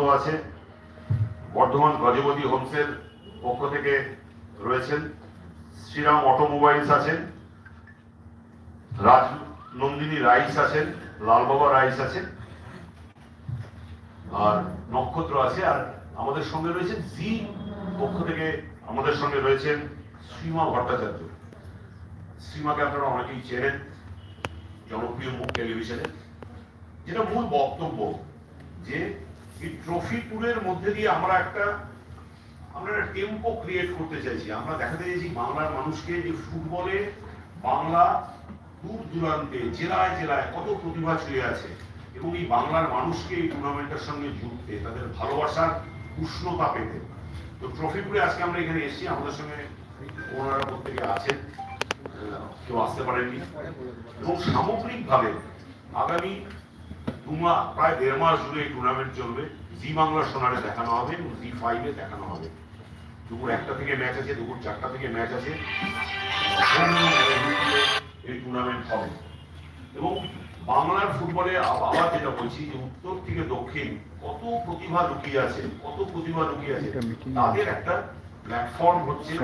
আনন্দ আছে। বর্ধমান গজপতি হোমসের পক্ষ থেকে রয়েছেন। শ্রীরাম অটোমোবাইলস আছেন। রাজ নন্দিনী রাইস আছেন। লালবাবা রাইস আছেন। আর নক্ষত্র আছে। আর আমাদের সঙ্গে রয়েছেন জি পক্ষ থেকে আমাদের সঙ্গে রয়েছেন শ্রীমা ভট্টাচার্য। শ্রীমাকে আপনারা অনেকেই চেনেন, জনপ্রিয় মুখ টেলিভিশনে। যেটা মূল বক্তব্য যে এই ট্রফি ট্যুরের মধ্যে দিয়ে আমরা একটা আমরা একটা টেম্পো ক্রিয়েট করতে চাইছি। আমরা দেখাতে চাইছি বাংলার মানুষকে যে ফুটবলে বাংলা দূর দূরান্তে, জেলায় জেলায় কত প্রতিভা ছুঁয়ে আছে এবং এই বাংলার মানুষকে এই টুর্নামেন্টের সঙ্গে জুড়তে তাদের ভালোবাসার উষ্ণতা পেতে। তো ট্রফি ট্যুরে আজকে আমরা এখানে এসেছি, আমাদের সঙ্গে ওনারা প্রত্যেকে আছেন। কেউ আসতে পারেননি। এবং সামগ্রিকভাবে আগামী দু প্রায় দেড় মাস জুড়ে এই টুর্নামেন্ট চলবে। জি বাংলা সোনারে দেখানো হবে এবং জি ফাইভে দেখানো হবে। দুপুর একটা থেকে ম্যাচ আছে দুপুর চারটা থেকে ম্যাচ আছে। এই টুর্নামেন্ট হবে। এবং বাংলার ফুটবলে আব- আবার যেটা বলছি যে উত্তর থেকে দক্ষিণ কত প্রতিভা লুকিয়ে আছে কত প্রতিভা লুকিয়ে আছে তাদের একটা প্ল্যাটফর্ম হচ্ছে।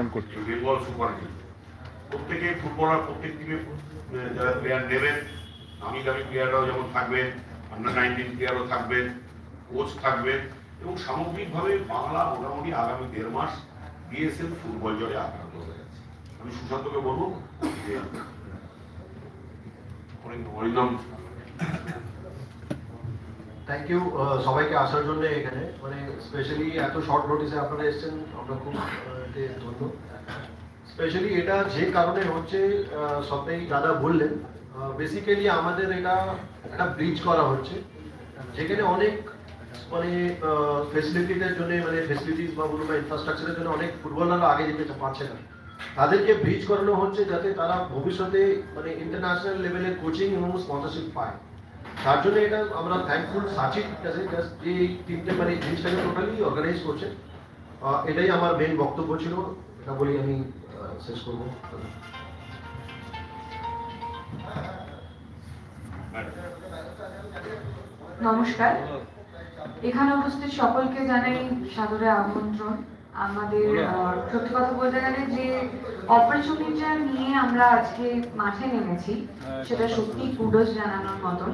বেঙ্গল সুপার লিগ প্রত্যেকে ফুটবলার প্রত্যেক টিমে যারা প্লেয়ার নেবেন নামি দামি প্লেয়াররাও যেমন থাকবেন আন্ডার নাইনটিন থাকবেন কোচ থাকবেন এবং সামগ্রিকভাবে বাংলা মোটামুটি আগামী দেড় মাস বিএসএল ফুটবল জলে আক্রান্ত হয়ে যাচ্ছে। আমি সুশান্তকে বলব যে থ্যাংক ইউ সবাইকে আসার জন্য এখানে। মানে স্পেশালি এত শর্ট নোটিসে আপনারা এসেছেন আমরা খুব স্পেশালি এটা যে কারণে হচ্ছে আহ, সবটাই দাদা বললেন বেসিক্যালি আমাদের এটা একটা ব্রিজ করা হচ্ছে, যেখানে অনেক মানে ফেসিলিটিদের জন্য মানে ফেসিলিটিস বা বলুন বা ইনফ্রাস্ট্রাকচারের জন্য অনেক ফুটবলাররা আগে যেতে পারছে না। তাদেরকে ব্রিজ করানো হচ্ছে যাতে তারা ভবিষ্যতে মানে ইন্টারন্যাশনাল লেভেলের কোচিং এবং স্পন্সরশিপ পায়। তার জন্য এটা আমরা থ্যাঙ্কফুল সাচির কাছে just যে তিনটে মানে জিনিসটাকে টোটালি অর্গানাইজ করছে। এটাই আমার মেন বক্তব্য ছিল। এটা বলি আমি শেষ করব। নমস্কার। এখানে উপস্থিত সকলকে জানাই সাদরে আমন্ত্রণ। আমাদের সত্যি কথা বলতে গেলে যে অপরচুনিটিটা নিয়ে আমরা আজকে মাঠে নেমেছি সেটা সত্যি কুডোস জানানোর মতন।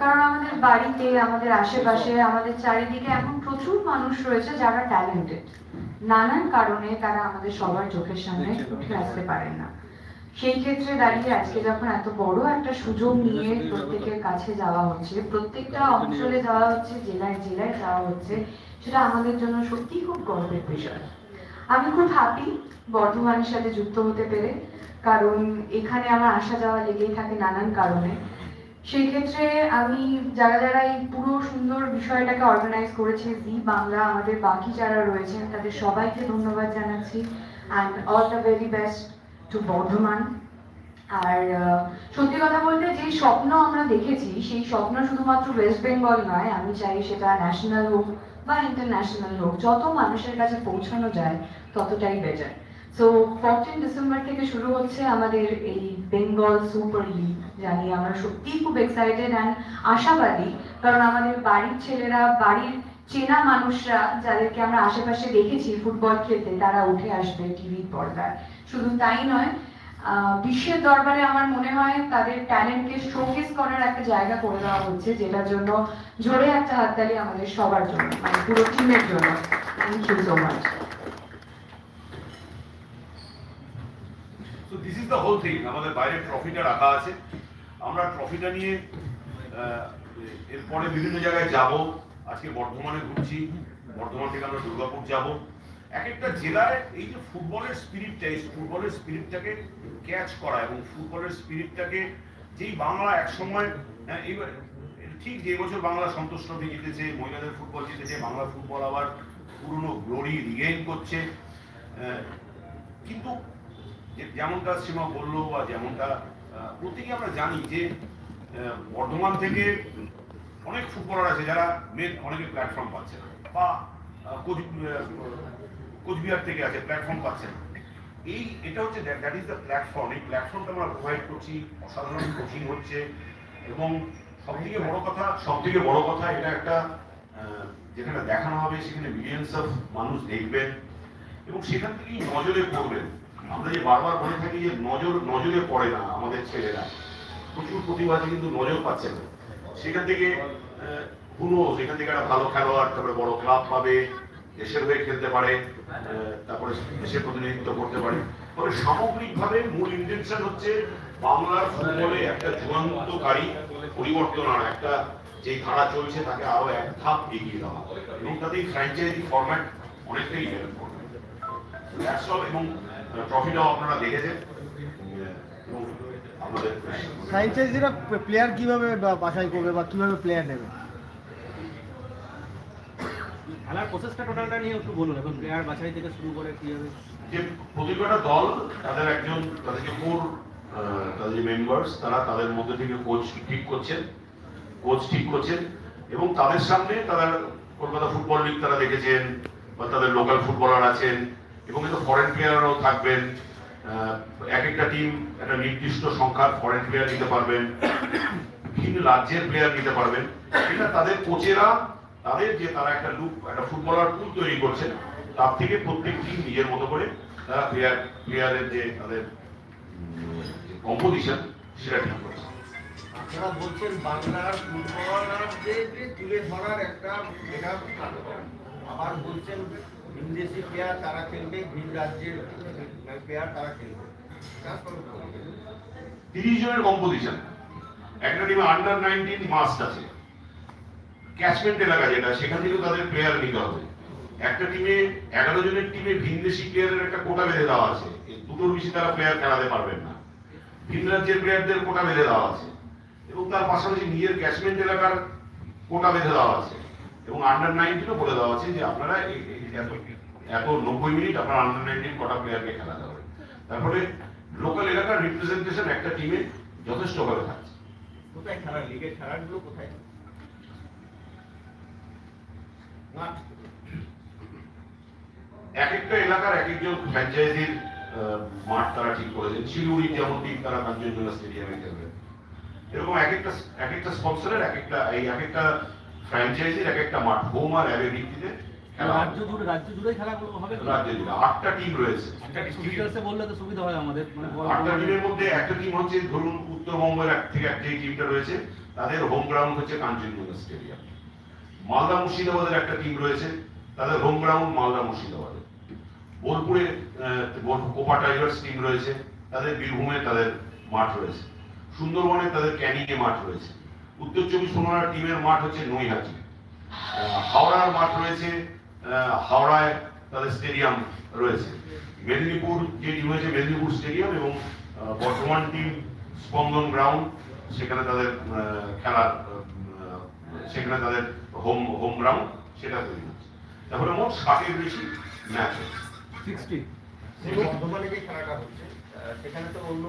কারণ আমাদের বাড়িতে আমাদের আশেপাশে আমাদের চারিদিকে এমন প্রচুর মানুষ রয়েছে যারা ট্যালেন্টেড নানান কারণে তারা আমাদের সবার চোখের সামনে উঠে আসতে পারেন না। সেই ক্ষেত্রে দাঁড়িয়ে আজকে যখন এত বড় একটা সুযোগ নিয়ে প্রত্যেকের কাছে যাওয়া হচ্ছে, প্রত্যেকটা অঞ্চলে যাওয়া হচ্ছে, জেলায় জেলায় যাওয়া হচ্ছে, সেটা আমাদের জন্য সত্যি খুব গর্বের বিষয়। আমি খুব হ্যাপি বর্ধমানের সাথে যুক্ত হতে পেরে, কারণ এখানে আমার আসা যাওয়া লেগেই থাকে নানান কারণে। সেই ক্ষেত্রে আমি যারা যারা এই পুরো সুন্দর বিষয়টাকে অর্গানাইজ করেছে, জি বাংলা, আমাদের বাকি যারা রয়েছেন, তাদের সবাইকে ধন্যবাদ জানাচ্ছি and all the very best to Bardhaman. আর সত্যি কথা বলতে যে স্বপ্ন আমরা দেখেছি, সেই স্বপ্ন শুধুমাত্র ওয়েস্ট বেঙ্গল নয়, আমি চাই সেটা ন্যাশনাল হোক বা ইন্টারন্যাশনাল হোক, যত মানুষের কাছে পৌঁছানো যায়, ততটাই বেটার সো ফোরটিন ডিসেম্বর থেকে শুরু হচ্ছে আমাদের এই বেঙ্গল সুপার লিগ জানি আমরা সত্যিই খুব এক্সাইটেড অ্যান্ড আশাবাদী, কারণ আমাদের বাড়ির ছেলেরা, বাড়ির চেনা মানুষরা, যাদেরকে আমরা আশেপাশে দেখেছি ফুটবল খেলতে, তারা উঠে আসবে টিভির পর্দায়। শুধু তাই নয় বিশ্বের দরবারে আমার মনে হয় তাদের ট্যালেন্টকে শোকেস করার একটা জায়গা করে দেওয়া হচ্ছে, যেটার জন্য জোরে একটা হাততালি আমাদের সবার জন্য মানে পুরো টিমের জন্য। থ্যাংক ইউ সো মাচ তো this is the whole thing আমাদের বাইরে ট্রফিটা রাখা আছে। আমরা ট্রফিটা নিয়ে এরপরে বিভিন্ন জায়গায় যাব, আজকে বর্ধমানে ঘুরছি। বর্ধমান থেকে আমরা দুর্গাপুর যাব। এক একটা জেলায় এই যে ফুটবলের স্পিরিটটা এই ফুটবলের স্পিরিটটাকে ক্যাচ করা এবং ফুটবলের স্পিরিটটাকে যেই বাংলা একসময় হ্যাঁ, এইবার ঠিক যে বছর বাংলা সন্তোষ ট্রফি জিতেছে মহিলাদের ফুটবল জিতেছে বাংলা ফুটবল আবার পুরনো গ্লোরি রিগেইন করছে কিন্তু যে- যেমনটা সীমা বলল বা যেমনটা প্রত্যেকে আমরা জানি যে বর্ধমান থেকে অনেক ফুটবলার আছে যারা মেন অনেকে প্ল্যাটফর্ম পাচ্ছে না বা কোচ কোচবিহার থেকে আছে প্ল্যাটফর্ম পাচ্ছে না এই, এটা হচ্ছে দ্যাট ইজ দ্য প্ল্যাটফর্ম এই প্ল্যাটফর্মটা আমরা প্রোভাইড করছি, অসাধারণ কোচিং হচ্ছে এবং সব থেকে বড় কথা সব থেকে বড় কথা এটা একটা যেখানে দেখানো হবে, সেখানে মিলিয়ন্স অফ মানুষ দেখবেন এবং সেখান থেকেই নজরে পড়বেন। আমরা যে বারবার বলে থাকি যে নজর, নজরে পড়ে না আমাদের ছেলেরা। প্রচুর প্রতিভা আছে, কিন্তু নজর পাচ্ছে না। সেখান থেকে কোনো সেখান থেকে একটা ভালো খেলোয়াড়, তারপরে বড় ক্লাব পাবে। দেশের হয়ে খেলতে পারে তারপরে দেশের প্রতিনিধিত্ব করতে পারে। তবে সামগ্রিকভাবে মূল ইন্টেনশন হচ্ছে বাংলার ফুটবলে একটা যুগান্তকারী পরিবর্তন আর একটা যে ধারা চলছে তাকে আরও এক ধাপ এগিয়ে দেওয়া। এবং তাতে ফ্র্যাঞ্চাইজি ফরম্যাট অনেকটাই এবং ট্রফিটাও আপনারা দেখেছেন। ফ্র্যাঞ্চাইজিরা প্লেয়ার কীভাবে বাছাই করবে বা কীভাবে প্লেয়ার নেবে? খেলার প্রসেসটা টোটালটা নিয়ে একটু বলুন, এখন প্লেয়ার বাছাই থেকে শুরু করে কীভাবে? যে প্রতিটা দল, তাদের একজন তাদের যে কোর তাদের মেম্বার্স তারা তাদের মধ্যে থেকে কোচ ঠিক করছেন কোচ ঠিক করছেন এবং তাদের সামনে তারা কলকাতা ফুটবল লিগ তারা দেখেছেন বা তাদের লোকাল ফুটবলার আছেন এবং কিন্তু ফরেন প্লেয়াররাও থাকবেন। এক একটা টিম একটা নির্দিষ্ট সংখ্যার ফরেন প্লেয়ার নিতে পারবেন বিভিন্ন রাজ্যের প্লেয়ার নিতে পারবেন। এটা তাদের কোচেরা তাদের যে তারা একটা লুক একটা ফুটবলার পুল তৈরি করছেন তার থেকে প্রত্যেক টিম নিজের মতো করে তারা প্লেয়ার প্লেয়ারের যে তাদের কম্পোজিশন সেটা ঠিক করছে। আপনারা বলছেন বাংলার তুলে ধরার একটা এটা আবার বলছেন বিদেশি প্লেয়ার তারা খেলবে ভিন রাজ্যের প্লেয়ার তারা খেলবে। তিরিশ জনের কম্পোজিশন একটা টিমে আন্ডার নাইনটিন মাস্ট আছে। ক্যাচমেন্ট এলাকা যেটা, সেখান থেকেও তাদের প্লেয়ার নিতে হবে। একটা টিমে এগারো জনের টিমে ভিনদেশি প্লেয়ারের একটা কোটা বেঁধে দেওয়া আছে। দুটোর বেশি তারা প্লেয়ার খেলাতে পারবেন না। ভিন রাজ্যের প্লেয়ারদের কোটা বেঁধে দেওয়া আছে। এবং তার পাশাপাশি নিজের ক্যাচমেন্ট এলাকার কোটা বেঁধে দেওয়া আছে। এবং আন্ডার নাইনটিনও বলে দেওয়া আছে যে আপনারা এত এত নব্বই মিনিট আপনার আন্ডার নাইনটিন কটা প্লেয়ারকে খেলাতে হবে। তারপরে লোকাল এলাকার রিপ্রেজেন্টেশন একটা টিমে যথেষ্টভাবে থাকছে। কোথায় খেলা লিগের খেলাগুলো কোথায়? এক একটা এলাকার এক একজন ফ্র্যাঞ্চাইজির মাঠ তারা ঠিক করেছেন। শিলিগুড়ির যেমন টিম তারা কাঞ্চনজঙ্ঘা স্টেডিয়ামে খেলবে। এরকম এক একটা এক একটা স্পন্সরের এক একটা এই এক একটা ফ্র্যাঞ্চাইজির এক একটা মাঠ। হোম আর অ্যাওয়ে ভিত্তিতে রাজ্য জুড়ে রাজ্য জুড়েই খেলাগুলো হবে তো? জুড়ে। আটটা টিম রয়েছে। একটা ডিটেলসে বললে তো সুবিধা হয় আমাদের মানে আটটা বড়- টিমের মধ্যে একটা টিম হচ্ছে ধরুন উত্তরবঙ্গের এক থেকে এক যে টিমটা রয়েছে তাদের হোম গ্রাউন্ড হচ্ছে কাঞ্চনজঙ্ঘা স্টেডিয়াম মালদা মুর্শিদাবাদের একটা টিম রয়েছে, তাদের হোম গ্রাউন্ড মালদা মুর্শিদাবাদে। বোলপুরে কোপা টাইগার্স টিম রয়েছে, তাদের বীরভূমে তাদের মাঠ রয়েছে। সুন্দরবনে তাদের ক্যানিংয়ে মাঠ রয়েছে। উত্তর চব্বিশ পরগনার টিমের মাঠ হচ্ছে নৈহাটি। হাওড়ার মাঠ রয়েছে হাওড়ায় তাদের স্টেডিয়াম রয়েছে। মেদিনীপুর, যে টিম হয়েছে মেদিনীপুর স্টেডিয়াম এবং বর্ধমান টিম স্পন্দন গ্রাউন্ড সেখানে তাদের খেলার সেখানে তাদের হোম হোম গ্রাউন্ড সেটা তৈরি হচ্ছে। তারপরে মোট ষাটের বেশি ম্যাচ হচ্ছে। 60 বর্ধমানে যে খেলাটা হচ্ছে সেখানে তো অন্য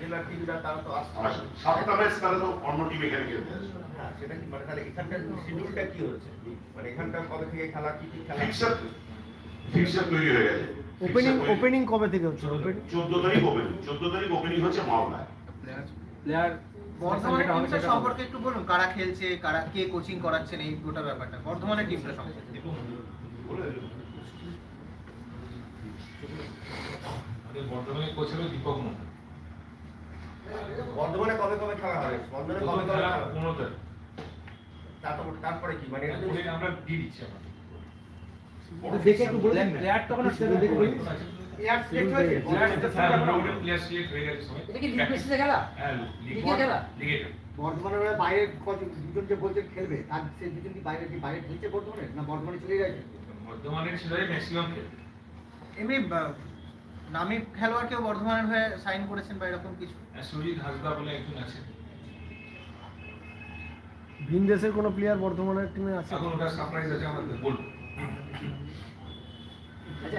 জেলার টিমরা তারা তো আসছে। সাতটা ম্যাচ তাহলে তো অন্য টিম এখানে খেলতে আসবে হ্যাঁ সেটা কি মানে তাহলে এখানকার শিডিউলটা কি হচ্ছে? মানে এখানকার কবে থেকে খেলা কি কি খেলা? ফিক্সার ফিক্সার তৈরি হয়ে গেছে। ওপেনিং ওপেনিং কবে থেকে হচ্ছে? তারিখ ওপেনিং চোদ্দ তারিখ ওপেনিং হচ্ছে মাওলায় প্লেয়ার বর্ধমানের টিমটা সম্পর্কে একটু বলুন কারা খেলছে কারা কে কোচিং করাচ্ছেন এই গোটা ব্যাপারটা বর্ধমানের টিমটা সম্পর্কে। বলে দিল। আমাদের বর্তমানে কোচ হলো দীপক বর্ধমানে কবে কবে খেলা হবে বর্ধমানে কবে কবে খেলা হবে? পনেরো তারিখ। তারপর তারপরে কি? মানে আমরা দিয়ে দিচ্ছি আমরা। দেখে একটু বলুন। প্লেয়ার তখন হ্যাঁ হয়ে হ্যাঁ বর্ধমানের বাইরে দুজন যে বলতে খেলবে তার সে দুজন কি বাইরে কি বাইরে খেলছে বর্ধমানে? না বর্ধমানে চলে গেছে বর্ধমানের ছিল ম্যাক্সিমাম খেল এমনি আহ, নামি খেলোয়াড় কেউ বর্ধমানের হয়ে সাইন করেছেন বা এরকম কিছু? আর সুজিত হাসদা বলে একজন আছে। ভিন দেশের কোনো প্লেয়ার বর্ধমানের টিমে আছে? এখন ওটা সারপ্রাইজ আছে বলব আচ্ছা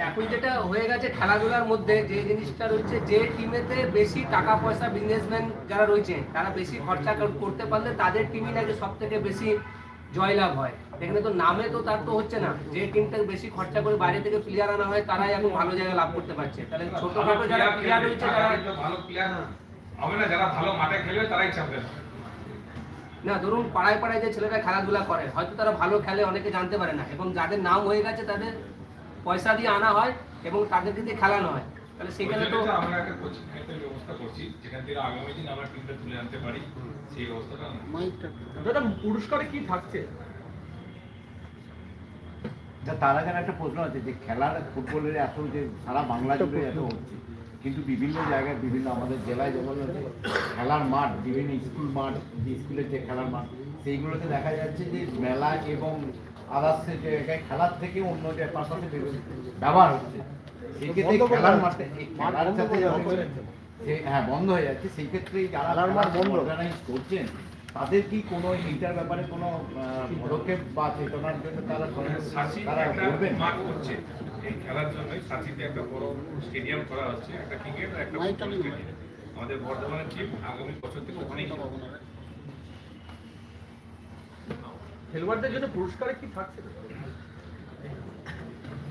এখন যেটা হয়ে গেছে খেলাধুলার মধ্যে যে জিনিসটা রয়েছে যে টিমেতে বেশি টাকা পয়সা বিজনেসম্যান যারা রয়েছে তারা বেশি খরচা করতে পারলে তাদের টিমই নাকি সব থেকে বেশি জয়লাভ হয়। এখানে তো নামে তো তার তো হচ্ছে না। যে টিমটা বেশি খরচা করে বাইরে থেকে প্লেয়ার আনা হয় তারাই এখন ভালো জায়গায় লাভ করতে পারছে। তাহলে ছোটখাটো যারা প্লেয়ার রয়েছে তারা ভালো প্লেয়ার হবে না যারা ভালো মাঠে খেলবে তারাই না ধরুন পাড়ায় পাড়ায় যে ছেলেরা খেলাধুলা করে হয়তো তারা ভালো খেলে অনেকে জানতে পারে না। এবং যাদের নাম হয়ে গেছে তাদের পয়সা দিয়ে আনা হয় এবং তাদেরকে দিয়ে খেলানো হয়। তাহলে সেখানে তো আমরা একটা কোচিং সেন্টার ব্যবস্থা করছি যেখান থেকে আগামী দিন আমরা টিমটা তুলে আনতে পারি সেই ব্যবস্থাটা দাদা পুরস্কারে কি থাকছে? তার আগে একটা প্রশ্ন আছে যে খেলার ফুটবলের এত যে সারা বাংলা জুড়ে এত হচ্ছে কিন্তু বিভিন্ন জায়গায় বিভিন্ন আমাদের জেলায় যেমন হচ্ছে খেলার মাঠ বিভিন্ন স্কুল মাঠ স্কুলের যে খেলার মাঠ সেইগুলোতে দেখা যাচ্ছে যে মেলা এবং আদার্সের জায়গায় খেলার থেকে অন্য যে পাশাপাশি ব্যবহার হচ্ছে। সেই খেলার মাঠে খেলার সাথে হ্যাঁ বন্ধ হয়ে যাচ্ছে। সেই ক্ষেত্রে যারা অর্গানাইজ করছেন তাদের কি কোনো এইটার ব্যাপারে কোনো আহ, পদক্ষেপ বা চেতনার জন্য তারা মানে তারা করবেন? মাঠ করছে এই খেলার জন্য সাঁচিতে একটা বড় স্টেডিয়াম করা হচ্ছে একটা ক্রিকেট একটা আমাদের বর্ধমানের টিম আগামী বছর থেকে ওখানেই খেলবে। খেলোয়াড়দের জন্য পুরস্কারে কি থাকছে?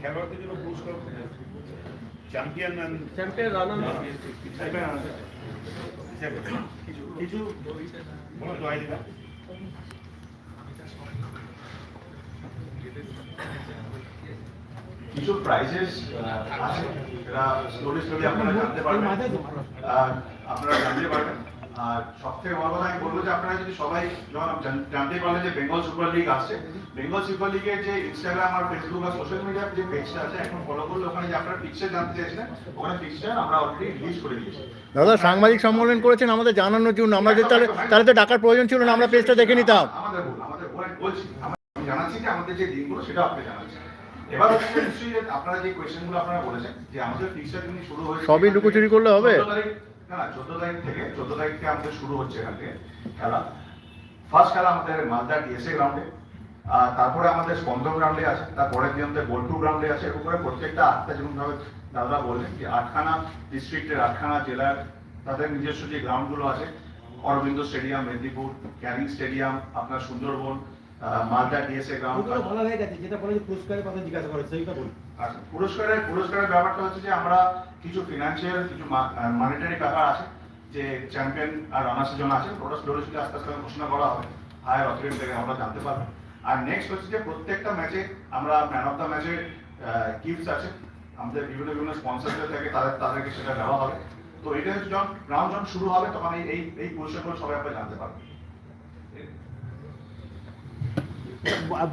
খেলোয়াড়দের জন্য পুরস্কার চ্যাম্পিয়ন চ্যাম্পিয়ন রানার কিছু কিছু কোনো জয় কিছু প্রাইজেস আছে? আপনারা জানতে পারবেন। আপনারা জানতে পারবেন। আর সব থেকে বড় কথা আমি বলব যে আপনারা যদি সবাই যখন জানতে পারলেন যে বেঙ্গল সুপার লিগ আসছে বেঙ্গল সুপার লিগের যে ইনস্টাগ্রাম আর ফেসবুক আর সোশ্যাল মিডিয়ার যে পেজটা আছে এখন ফলো করলে ওখানে যে আপনারা পিকচার জানতে চাইছিলেন ওখানে পিকচার আমরা অলরেডি রিলিজ করে দিয়েছি। দাদা সাংবাদিক সম্মেলন করেছেন আমাদের জানানোর জন্য। আমরা যে তাহলে তাহলে তো ডাকার প্রয়োজন ছিল না আমরা পেজটা দেখে নিতাম। আমাদের আমাদের ভুল আমি জানাচ্ছি যে আমাদের যে দিনগুলো সেটা আপনি জানাচ্ছি এবার নিশ্চয়ই আপনারা যে কোয়েশ্চেনগুলো আপনারা বলেছেন যে আমাদের শুরু হয়েছে সবই লুকোচুরি করলে হবে? 14 তারিখ না না চোদ্দ তারিখ থেকে, চোদ্দ তারিখ থেকে আমাদের শুরু হচ্ছে এখান খেলা। ফার্স্ট খেলা আমাদের মালদা ডিএসএ গ্রাউন্ডে তারপরে আমাদের স্পন্দন গ্রাউন্ডে আছে তারপরের দিন আমাদের বোলপুর গ্রাউন্ডে আছে। এরকম করে প্রত্যেকটা আটটা যেমন ভাবে দাদা বললেন যে আটখানা ডিস্ট্রিক্টের আটখানা জেলার তাদের নিজস্ব যে গ্রাউন্ডগুলো আছে, অরবিন্দ স্টেডিয়াম, মেদিনীপুর, ক্যানিং স্টেডিয়াম, আপনার সুন্দরবন মালদা ডিএসএ গ্রাউন্ড বলা হয়ে গেছে যেটা বলে যে পুরস্কারের কথা জিজ্ঞাসা করে সেইটা বলুন। আচ্ছা, পুরস্কারের পুরস্কারের ব্যাপারটা হচ্ছে যে আমরা কিছু ফিনান্সিয়াল কিছু মনিটারি ব্যাপার আছে যে চ্যাম্পিয়ন আর রানার্সের জন্য আছে ওটা স্লোলি স্লোলি আস্তে আস্তে ঘোষণা করা হবে হায়ার অথরিটি থেকে আমরা জানতে পারব। আর নেক্সট হচ্ছে যে প্রত্যেকটা ম্যাচে আমরা ম্যান অফ দ্য ম্যাচের গিফটস আছে আমাদের বিভিন্ন বিভিন্ন স্পন্সরদের থেকে তাদের তাদেরকে সেটা দেওয়া হবে। তো এটা যখন গ্রাউন্ড যখন শুরু হবে তখন এই এই পুরস্কারগুলো সবাই আমরা জানতে পারব।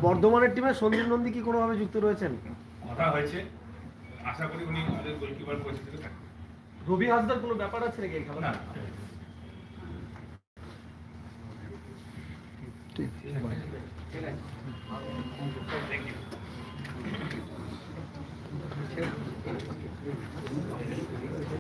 বর্ধমানের টিমে সন্দীপ নন্দী কি কোনোভাবে যুক্ত রয়েছেন? কথা হয়েছে। আশা করি উনি আমাদের গোলকিপার কোচ হিসেবে থাকবেন। রবি হাসদার কোনো ব্যাপার আছে নাকি এখানে খেলা না। ঠিক আছে।